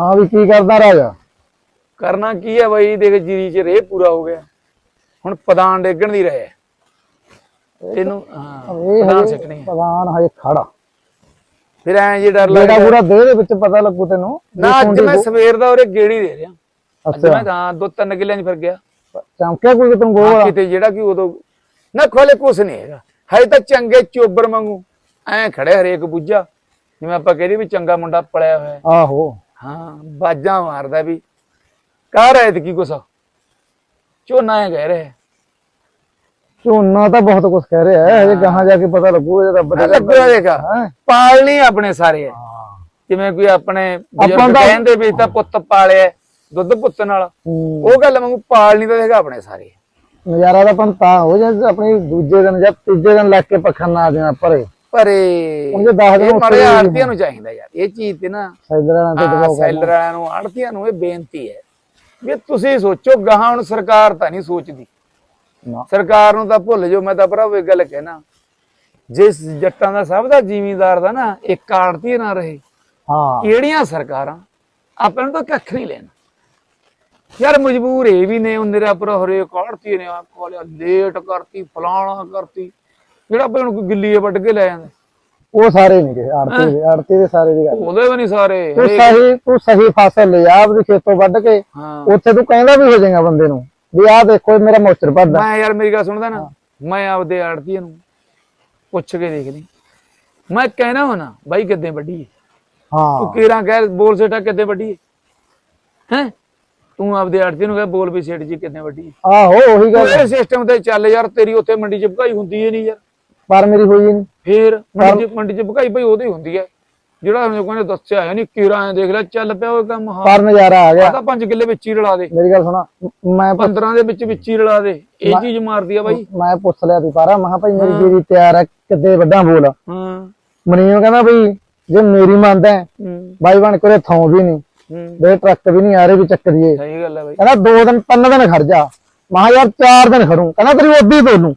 ਹਾਂ ਵੀ ਕੀ ਕਰਦਾ ਰਾਜਾ? ਕਰਨਾ ਕੀ ਹੈ ਬਾਈ? ਦੇਖ ਜੀਰੀ ਚ ਰੇਹ ਪੂਰਾ ਹੋ ਗਿਆ। ਹੁਣ ਪਦਾਨ ਡੇਗਣ ਦੀ ਰਹੇ। ਤੈਨੂੰ ਹਾਂ ਪਦਾਨ ਹਜੇ ਸਿੱਟਣੀ ਹੈ। ਪਦਾਨ ਹਜੇ ਖੜਾ ਫਿਰ ਐਂ ਜੇ ਡਰ ਜਿਹੜਾ ਲੱਗਦਾ ਪੂਰਾ ਦੇਹ ਦੇ ਵਿੱਚ ਪਤਾ ਲੱਗੂ ਤੈਨੂੰ ਨਾ ਅੱਜ ਮੈਂ ਸਵੇਰ ਦਾ ਉਰੇ ਗੇੜੀ ਦੇ ਰਿਹਾ। ਅੱਜ ਅੱਛਾ। ਮੈਂ ਤਾਂ ਦੋ ਤਿੰਨ ਕਿੱਲਿਆਂ 'ਚ ਫਿਰ ਗਿਆ। ਚਮਕਿਆ ਕੋਈ ਤੈਨੂੰ ਗੋਲ ਵਾਲਾ ਕਿਤੇ ਜਿਹੜਾ ਕਿ ਉਦੋਂ ਨਾ ਖੋਲੇ ਕੁਛ ਨਹੀਂ ਹੈਗਾ। ਹਜੇ ਤਾਂ ਚੰਗੇ ਚੋਬਰ ਵਾਂਗੂ ਐ ਖੜੇ ਹਰੇਕ ਬੁੱਝਾ। ਜਿਵੇਂ ਆਪਾਂ ਕਹਿੰਦੇ ਵੀ ਚੰਗਾ ਮੁੰਡਾ ਪਲਿਆ ਹੋਇਆ। ਆਹੋ। ਹਾਂ ਬਾਜਾਂ ਮਾਰਦਾ ਵੀ। ਕਰ ਐਤ ਕੀ ਕੁਛ। ਝੋਨਾ ਐ ਕਹਿ ਰਿਹਾ। ਝੋਨਾ ਤਾਂ ਬਹੁਤ ਕੁਝ ਕਹਿ ਰਿਹਾ ਹੈ ਹਜੇ ਗਾਹਾਂ ਜਾ ਕੇ ਪਤਾ ਲੱਗੂ ਇਹ ਰੱਬ ਦੇ ਦੇਖਾ ਹੈਂ? ਪਾਲਣੀ ਆਪਣੇ ਸਾਰੇ। ਹਾਂ। ਜਿਵੇਂ ਕੋਈ ਆਪਣੇ ਆਪਾਂ ਬਜ਼ੁਰਗ ਦਾ- ਕਹਿੰਦੇ ਵੀ ਤਾਂ ਪੁੱਤ ਪਾਲਿਆ ਦੁੱਧ ਪੁੱਤ ਨਾਲ। ਉਹ ਗੱਲ ਵਾਂਗੂ ਪਾਲਣੀ ਤਾਂ ਦੇਖਾ ਆਪਣੇ ਸਾਰੇ। ਨਜ਼ਾਰਾ ਤਾਂ ਆਪਾਂ ਤਾਂ ਹੋ ਜਾ ਆਪਣੀ ਦੂਜੇ ਦਿਨ ਜਾਂ ਤੀਜੇ ਦਿਨ ਲੱਗ ਕੇ ਪੱਖਾ ਨਾ ਦੇਣਾ ਪਰੇ। ਪਰੇ ਦਿਨ ਇਹ ਹੀ ਆੜਤੀਆਂ ਨੂੰ ਚਾਹੀਦਾ ਯਾਰ ਇਹ ਚੀਜ਼ ਤੇ ਨਾ ਸੈਲਰਾਂ ਤੇ ਦਬਾਅ ਸੈਲਰਾਂ ਨੂੰ ਆੜਤੀਆਂ ਨੂੰ ਇਹ ਬੇਨਤੀ ਹੈ ਵੀ ਤੁਸੀਂ ਸੋਚੋ ਗਾਹਾਂ ਹੁਣ ਸਰਕਾਰ ਤਾਂ ਨਹੀਂ ਸੋਚਦੀ। ਸਰਕਾਰ ਨੂੰ ਤਾਂ ਭੁੱਲ ਜਾਓ ਮੈਂ ਤਾਂ ਭਰਾਵੋ ਇਹ ਗੱਲ ਕਹਿਣਾ। ਜਿਸ ਜੱਟਾਂ ਦਾ ਸਭ ਦਾ ਜ਼ਿਮੀਂਦਾਰ ਦਾ ਨਾ ਇੱਕ ਆੜਤੀ ਨਾ ਰਹੇ। ਹਾਂ। ਕਿਹੜੀਆਂ ਸਰਕਾਰਾਂ? ਆਪਾਂ ਨੂੰ ਤਾਂ ਕੱਖ ਨਹੀਂ ਲੈਣਾ। ਯਾਰ ਮਜਬੂਰ ਇਹ ਵੀ ਨੇ ਉਹਨੇਰਾ ਪਰ ਹਰੇ ਕਾੜਤੀ ਨੇ ਆ ਕੋਲਿਆ ਲੇਟ ਕਰਤੀ ਫਲਾਣਾ ਕਰਤੀ। ਜਿਹੜਾ ਆਪਾਂ ਨੂੰ ਕੋਈ ਗਿੱਲੀ ਵੱਢ ਕੇ ਲੈ ਜਾਂਦੇ। ਉਹ ਸਾਰੇ ਨਹੀਂ ਗਏ ਆੜਤੀ ਦੇ ਆੜਤੀ ਦੇ ਸਾਰੇ ਦੀ ਗੱਲ। ਉਹਦੇ ਵੀ ਨਹੀਂ ਸਾਰੇ ਤੂੰ ਸਹੀ ਤੂੰ ਸਹੀ ਫਸਲ ਲੈ ਆ ਆਪਦੀ ਖੇਤੋਂ ਵੱਢ ਕੇ। ਉੱਥੇ ਤੂੰ ਕਹਿੰਦਾ ਵੀ ਹੋ ਜਾਏਗਾ ਬੰਦੇ ਨੂੰ ਵੀ ਆਹ ਦੇਖੋ ਮੇਰਾ ਮੋਚਰ ਭਰਦਾ। ਮੈਂ ਯਾਰ ਮੇਰੀ ਗੱਲ ਸੁਣਦਾ ਨਾ ਮੈਂ ਆਪਦੇ ਆੜਤੀ ਨੂੰ ਪੁੱਛ ਕੇ ਦੇਖ ਲਈ ਮੈਂ ਕਹਿਣਾ ਹੋਣਾ ਬਾਈ ਕਿੱਦੇ ਵੱਡੀ ਹੈ। ਤੂੰ ਕੀਰਾਂ ਕਹਿ ਬੋਲ ਸੇਟਾ ਕਿੱਦੇ ਵੱਡੀ ਹੈ? ਹੈ ਤੂੰ ਆਪਦੇ ਆੜਤੀ ਨੂੰ ਕਹਿ ਬੋਲ ਵੀ ਸੇਟ ਜੀ ਕਿੱਦੇ ਵੱਡੀ ਆਹੋ ਉਹੀ ਗੱਲ ਇਹ ਸਿਸਟਮ ਤੇ ਚੱਲ ਯਾਰ ਤੇਰੀ ਉੱਥੇ ਮੰਡੀ ਚ ਭਕਾਈ ਹੁੰਦੀ ਏ ਨਹੀਂ ਯਾਰ। ਪਰ ਮੇਰੀ ਹੋਈ ਨਹੀਂ ਫੇਰ ਮੰਡੀ ਚ ਮੰਡੀ ਚ ਭਕਾਈ ਭਾਈ ਉਹਦੀ ਹੁੰਦੀ ਹੈ। ਜਿਹੜਾ ਮੈਨੂੰ ਕਹਿੰਦੇ ਦੱਸਿਆ ਹੈ ਨਹੀਂ ਕੀਰਾਂ ਐਂ ਦੇਖ ਲੈ ਚੱਲ ਪਿਆ ਉਹ ਕੰਮ ਹਾਂ। ਪਰ ਨਜ਼ਾਰਾ ਆ ਗਿਆ। ਤਾਂ 5 ਕਿੱਲੇ ਵਿੱਚ ਹੀ ਰਲਾ ਦੇ। ਮੇਰੀ ਗੱਲ ਸੁਣਾ ਮ- ਮੈਂ ਪੁੱਛ- 15 ਦੇ ਵਿੱਚ ਵਿੱਚ ਹੀ ਰਲਾ ਦੇ। ਇਹ ਚੀਜ਼ ਮਾਰਦੀ ਆ ਬਾਈ। ਮੈਂ ਪੁੱਛ ਲਿਆ ਸੀ ਪਾਰਾ ਮੈਂ ਕਿਹਾ ਭਾਈ ਮੇਰੀ ਜੀਰੀ ਤਿਆਰ ਹੈ ਕਿੱਦੇ ਵੱਡਾ ਬੋਲ। ਹਾਂ। ਮਨੀਓ ਕਹਿੰਦਾ ਬਈ ਜੇ ਮੇਰੀ ਮੰਨਦਾ ਬਾਈ ਬਣ ਕੇ ਥੋਂ ਵੀ ਨਹੀਂ ਦੇ ਟਰੱਕ ਵੀ ਨਹੀਂ ਆ ਰਹੇ ਵੀ ਚੱਕ ਦਈਏ। ਸਹੀ ਗੱਲ ਹੈ ਬਾਈ। ਕਹਿੰਦਾ ਦੋ ਦਿਨ ਤਿੰਨ ਦਿਨ ਖੜ ਜਾ। ਮੈਂ ਕਿਹਾ ਯਾਰ ਚਾਰ ਦਿਨ ਖੜੂ। ਕਹਿੰਦਾ ਤੇਰੀ ਉਹਦੀ ਤੋਲੂ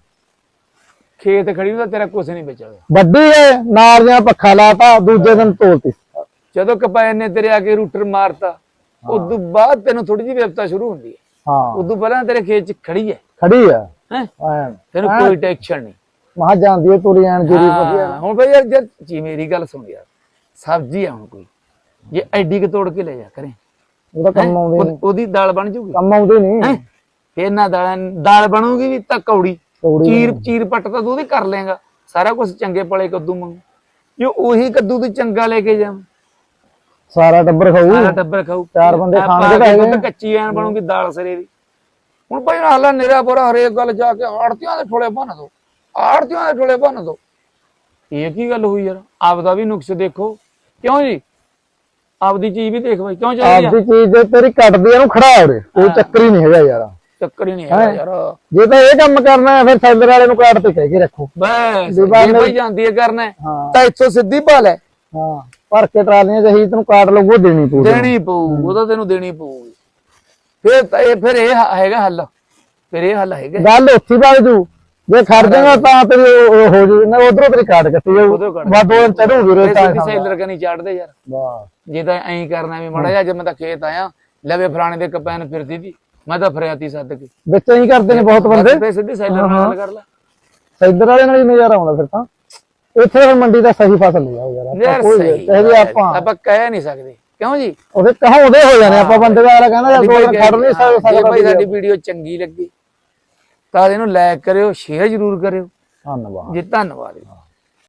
ਖੇਤ ਖੜੀ ਤਾਂ ਤੇਰਾ ਕੁਝ ਨਹੀਂ ਬਚਿਆ ਹੋਇਆ। ਵੱਡੀ ਹੈ ਨਾਲ ਦੀਆਂ ਪੱਖਾ ਲਾਤਾ ਦੂਜੇ ਦਿਨ ਤੋਲਤੀ। ਜਦੋਂ ਕਪਾਇਨ ਨੇ ਤੇਰੇ ਆ ਕੇ ਰੂਟਰ ਮਾਰਤਾ ਉਦੋਂ ਬਾਅਦ ਤੈਨੂੰ ਥੋੜੀ ਜਿਹੀ ਵਿਵਸਥਾ ਸ਼ੁਰੂ ਹੁੰਦੀ ਹੈ ਹਾਂ। ਉਦੋਂ ਪਹਿਲਾਂ ਤੇਰੇ ਖੇਤ 'ਚ ਖੜੀ ਹੈ ਖੜੀ ਹੈ ਹੈ? ਐਨ ਤੈਨੂੰ ਕੋਈ ਟੈਨਸ਼ਨ ਨਹੀਂ। ਮੈਂ ਕਿਹਾ ਜਾਂਦੀ ਹੈ ਤੁਰੀ ਐਨ ਜੀਰੀ ਵਧੀਆ। ਹਾਂ, ਹੁਣ ਬਈ ਯਾਰ ਜੀ ਮੇਰੀ ਗੱਲ ਸੁਣ ਯਾਰ। ਸਬਜ਼ੀ ਆ ਹੁਣ ਕੋਈ। ਜੇ ਐਡੀ ਕ ਤੋੜ ਕੇ ਲੈ ਜਾ ਕਰੇ ਉਹਦਾ ਕੰਮ ਆਉਂਦੇ ਨਹੀਂ। ਉਹਦੀ ਦਾਲ ਬਣ ਜੂਗੀ? ਕੰਮ ਆਉਂਦੇ ਨਹੀਂ। ਫੇਰ ਨਾ ਦਾਲ ਦਾਲ ਬਣੂਗੀ ਵੀ ਤਾਂ ਕੌੜੀ। ਚੀਰ ਚੀਰ ਪੱਟ ਤਾਂ ਤੂੰ ਉਹਦੀ ਕਰ ਲੇਗਾ ਸਾਰਾ ਕੁਝ ਚੰਗੇ ਪਲੇ ਕੱਦੂ ਮੰਗ ਜੋ ਉਹੀ ਕੱਦੂ ਤੂੰ ਚੰਗਾ ਲੈ ਕੇ ਜਾ ਸਾਰਾ ਟੱਬਰ ਖਾਊ। ਸਾਰਾ ਟੱਬਰ ਖਾਊ। ਚਾਰ ਬੰਦੇ ਆਪਾਂ ਖਾਣਗੇ ਤਾਂ ਹੈਗੇ। ਕੱਚੀ ਐਨ ਬਣੂਗੀ ਦਾਲ ਸਰੇ ਦੀ। ਹੁਣ ਭਾਈ ਹਾਲਾ ਨੇਰਾ ਪੋਰਾ ਹਰੇਕ ਗੱਲ ਜਾ ਕੇ ਆੜਤੀਆਂ ਦੇ ਠੋਲੇ ਭੰਨ ਦੋ। ਆੜਤੀਆਂ ਦੇ ਠੋਲੇ ਭੰਨ ਦੋ। ਇਹ ਕੀ ਗੱਲ ਹੋਈ ਯਾਰ? ਆਪਦਾ ਵੀ ਨੁਕਸ ਦੇਖੋ। ਕਿਉਂ ਜੀ? ਆਪਦੀ ਚੀਜ਼ ਵੀ ਦੇਖ ਬਾਈ। ਕਿਉਂ ਚਾਹੀਦੀ ਆਪਦੀ ਚੀਜ਼ ਤੇਰੀ ਕੱਟਦੀ ਇਹਨੂੰ ਖੜਾ ਹੋ ਰੇ ਕੋਈ ਚੱਕਰ ਹੀ ਨਹੀਂ ਹੈਗਾ ਯਾਰ। ਚੱਕਰ ਹੀ ਨਹੀਂ ਹੈਗਾ ਯਾਰ। ਜੇ ਤਾਂ ਇਹ ਕੰਮ ਕਰਨਾ ਹੈ ਫਿਰ ਸੈਲਰ ਵਾਲੇ ਨੂੰ ਕਾਟ ਤੇ ਕਹਿ ਕੇ ਰੱਖੋ। ਬਸ ਜੇ ਨੇ- ਭਾਈ ਜਾਂਦੀ ਹੈ ਕਰਨਾ ਹੈ, ਹਾਂ ਤਾਂ ਇੱਥੋਂ ਸਿੱਧੀ ਪਾ ਲੈ ਹਾਂ ਭਰ ਕੇ ਟਰਾਲੀਆਂ ਚਾਹੀ ਤੈਨੂੰ ਕਾਟ ਲੱਗੂ ਦੇਣੀ ਪਊ ਦੇਣੀ ਪਊ ਉਹਦਾ ਤੈਨੂੰ ਦੇਣੀ ਪਊਗੀ। ਫਿਰ ਤਾਂ ਇਹ ਫਿਰ ਇਹ ਹ- ਹੈਗਾ ਹੱਲ। ਫਿਰ ਇਹ ਹੱਲ ਹੈਗਾ। ਗੱਲ ਉੱਥੀ ਬਾਗ ਜੂ। ਜੇ ਖੜ ਜਾਏਗਾ ਤਾਂ ਤੇਰੀ ਉਹ ਉਹ ਹੋ ਜੂ। ਨਾ ਉਧਰੋਂ ਤੇਰੀ ਕਾਟ ਕੱਟੀ ਜਾਊ। ਉਧਰੋਂ ਕੱਟ ਬਾ ਦੋ ਦਿਨ ਚੜੂ ਵੀਰੇ ਤਾਂ ਸੈਲਰ ਕਨੀ ਚੜਦੇ ਯਾਰ। ਵਾਹ। ਜੇ ਤਾਂ ਐਂ ਕਰਨਾ ਵੀ ਮੜਾ ਜਾ ਜੇ ਮੈਂ ਤਾਂ ਖੇਤ ਆਇਆ ਲਵੇ ਫਲਾਣੇ ਦੇ ਕਪੈਨ ਫਿਰਦੀ ਦੀ। ਮੈਂ ਤਾਂ ਫਰਿਆਤੀ ਸੱਦ ਕੇ। ਵਿੱਚ ਹੀ ਕਰਦੇ ਨੇ ਬਹੁਤ ਬੰਦੇ। ਫੇ ਸਿੱਧੀ ਸੈਲਰ ਨਾਲ ਗੱਲ ਕਰ ਲੈ। ਸੈਲਰ ਵਾਲੇ ਨਾਲ ਹੀ ਨਜ਼ਾਰਾ ਆਉਂਦਾ ਫਿਰ ਤਾਂ। ਇੱਥੇ ਫਿਰ ਮੰਡੀ ਦਾ ਸਹੀ ਫਸਲ ਲੈ ਆਓ ਯਾਰ ਕੋਈ ਕਹੇ ਆਪਾਂ ਆਪਾਂ ਕਹਿ ਨਹੀਂ ਸਕਦੇ। ਕਿਉਂ ਜੀ? ਉਹਦੇ ਕਹਾਉਂਦੇ ਹੋ ਜਾਣੇ ਆਪਾਂ ਬੰਦੇ ਦਾ ਕਹਿੰਦਾ ਯਾਰ ਦਿਨ ਖੜ ਨਹੀਂ ਜੇ ਭਾਈ ਸਕਦਾ ਸਾਡੀ ਵੀਡੀਓ ਚੰਗੀ ਲੱਗੀ ਤਾਂ ਇਹਨੂੰ ਲਾਈਕ ਕਰਿਓ ਸ਼ੇਅਰ ਜ਼ਰੂਰ ਕਰਿਓ। ਧੰਨਵਾਦ। ਜੀ ਧੰਨਵਾਦ ਜੀ।